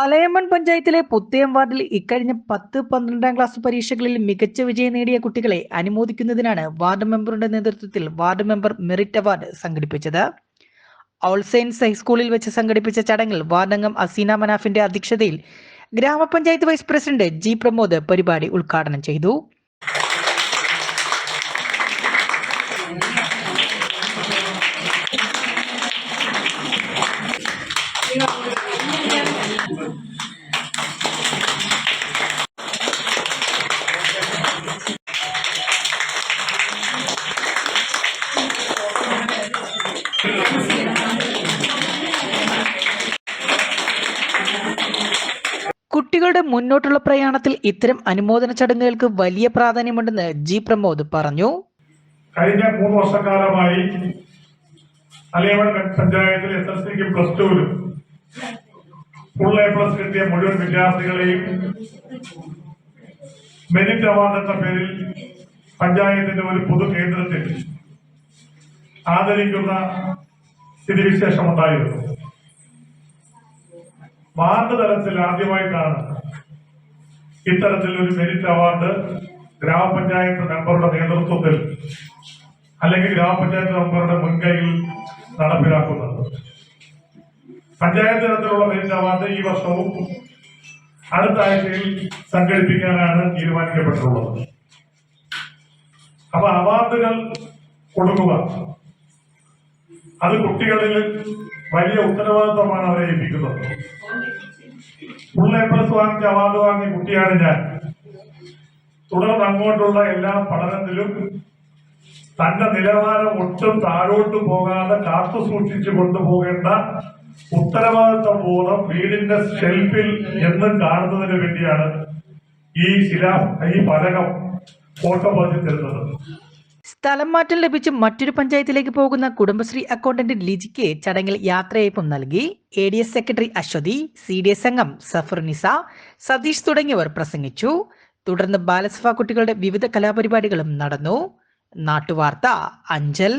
അലയമ്മൺ പഞ്ചായത്തിലെ പുത്തേം വാർഡിൽ ഇക്കഴിഞ്ഞ പത്ത് പന്ത്രണ്ടാം ക്ലാസ് പരീക്ഷകളിൽ മികച്ച വിജയം നേടിയ കുട്ടികളെ അനുമോദിക്കുന്നതിനാണ് വാർഡ് മെമ്പറുടെ നേതൃത്വത്തിൽ വാർഡ് മെമ്പർ മെറിറ്റ് അവാർഡ് സംഘടിപ്പിച്ചത്. ഓൾ സെയിൻസ് ഹൈസ്കൂളിൽ വെച്ച് സംഘടിപ്പിച്ച ചടങ്ങിൽ വാർഡംഗം അസീന മനാഫിന്റെ അധ്യക്ഷതയിൽ ഗ്രാമപഞ്ചായത്ത് വൈസ് പ്രസിഡന്റ് ജി പ്രമോദ് പരിപാടി ഉദ്ഘാടനം ചെയ്തു. കുട്ടികളുടെ മുന്നോട്ടുള്ള പ്രയാണത്തിൽ ഇത്തരം അനുമോദന ചടങ്ങുകൾക്ക് വലിയ പ്രാധാന്യമുണ്ടെന്ന് ജി പ്രമോദ് പറഞ്ഞു. കഴിഞ്ഞ മൂന്ന് വർഷക്കാലമായി അലയവൺ പഞ്ചായത്തിൽ എസ് എൽ സിക്കും പ്ലസ് ടുവിലും ഫുൾ എ പ്ലസ് കിട്ടിയ മുഴുവൻ വിദ്യാർത്ഥികളെയും മെറിറ്റ് അവാർഡ് എന്ന പേരിൽ പഞ്ചായത്തിന്റെ ഒരു പൊതു കേന്ദ്രത്തിൽ ആദരിക്കുന്ന സ്ഥിതിവിശേഷം ഉണ്ടായിരുന്നു വാർഡ് തലത്തിൽ ആദ്യമായിട്ടാണ് ഇത്തരത്തിൽ ഒരു മെരിറ്റ് അവാർഡ് ഗ്രാമപഞ്ചായത്ത് മെമ്പറുടെ നേതൃത്വത്തിൽ അല്ലെങ്കിൽ ഗ്രാമപഞ്ചായത്ത് മെമ്പറുടെ മുൻകൈയിൽ നടപ്പിലാക്കുന്നത്. പഞ്ചായത്ത് തലത്തിലുള്ള മെയിൻ അവാർഡ് ഈ വർഷവും അടുത്ത ആഴ്ചയിൽ സംഘടിപ്പിക്കാനാണ് തീരുമാനിക്കപ്പെട്ടിട്ടുള്ളത്. അപ്പൊ അവാർഡുകൾ കൊടുക്കുക. അത് കുട്ടികളിൽ വലിയ ഉത്തരവാദിത്വമാണ് അവരെ ഏൽപ്പിക്കുന്നത്. ഫുൾ എ പ്ലസ് വാങ്ങിച്ച അവാർഡ് വാങ്ങിയ കുട്ടിയാണ് ഞാൻ. തുടർന്ന് അങ്ങോട്ടുള്ള എല്ലാ പഠനത്തിലും തന്റെ നിലവാരം ഒട്ടും താഴോട്ട് പോകാതെ കാത്തു സൂക്ഷിച്ചു കൊണ്ടുപോകേണ്ട ഉത്തരവാദിത്വ ബോധം വീടിന്റെ ഷെൽഫിൽ എന്നും കാണുന്നതിന് വേണ്ടിയാണ് ഈ ശില ഈ പലകം ഫോട്ടോ പതിച്ചിരുന്നത്. സ്ഥലം മാറ്റം ലഭിച്ച് മറ്റൊരു പഞ്ചായത്തിലേക്ക് പോകുന്ന കുടുംബശ്രീ അക്കൗണ്ടന്റ് ലിജിക്ക് ചടങ്ങിൽ യാത്രയയപ്പും നൽകി. A D S secretary Aswathy C D S അംഗം സഫറുനിസ സതീഷ് തുടങ്ങിയവർ പ്രസംഗിച്ചു. തുടർന്ന് ബാലസഭ കുട്ടികളുടെ വിവിധ കലാപരിപാടികളും നടന്നു. നാട്ടുവാർത്ത അഞ്ചൽ.